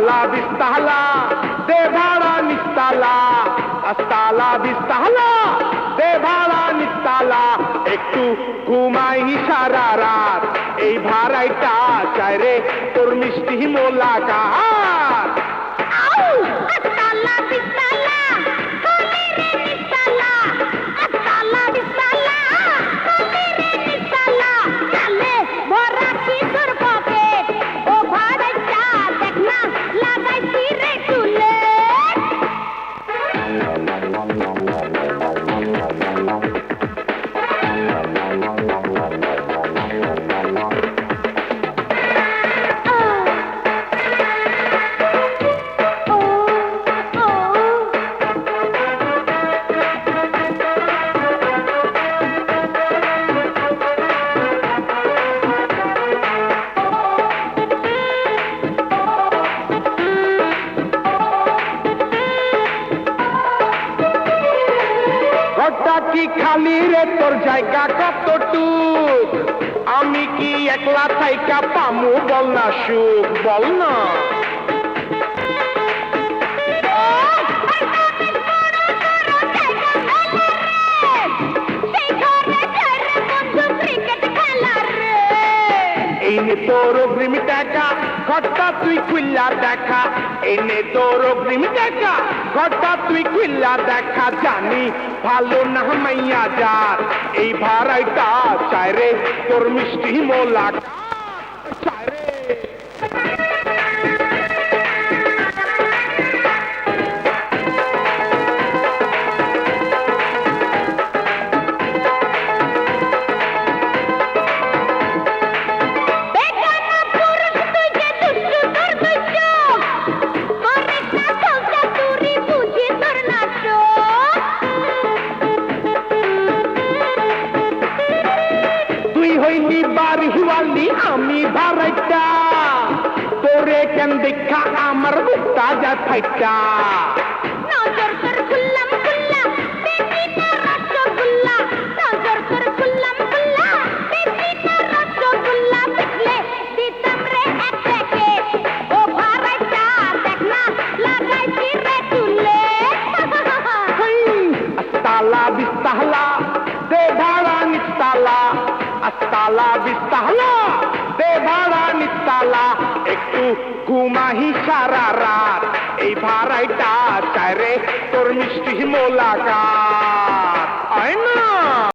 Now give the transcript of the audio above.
अस्ताला बिस्ताला दे भाड़ा निस्ताला अस्ताला बिस्ताला দে ভাড়া নিতালা একটু ঘুমাই সারা রাত, এই ভাড়াইটা চাই রে তোর মিষ্টি মোলাকা কি খালি রে তোর জায়গা কতটুক? আমি কি একলা থাইকা পামু? বল না, সুখ, বল না। এই নে তোর অগ্রিম টাকা, ঘরটা তুই খুললা দেখা। এনে তোর অগ্রিম টাকা ঘরটা তুই কিল্লা দেখা জানি। ভালো না মাইয়া যার, এই ভাড়াইটা চাইরে তোর মিষ্টি মোলা। হইলি বাড়ি হিওয়ালি আমি ভাড়াইটা তোরে কেন দেখা আমার বুকটা যা ফাইটা নজর কর খুল্লাম খুল্লা বেবি না রসগোল্লা নজর কর খুল্লাম খুল্লা বেবি না রসগোল্লা দেখলে দিতাম রে এক প্যাকেট ও ভাড়াটা দেখ না লাগাইছি রে চুলে আস্তালা বিস্তাহলা আস্তালা বিস্তালা দে ভাড়া নিস্তালা একটু ঘুমাহি সারা রাত। এই ভাড়াইটা চাইরে তোর মিষ্টি মোলাকাত।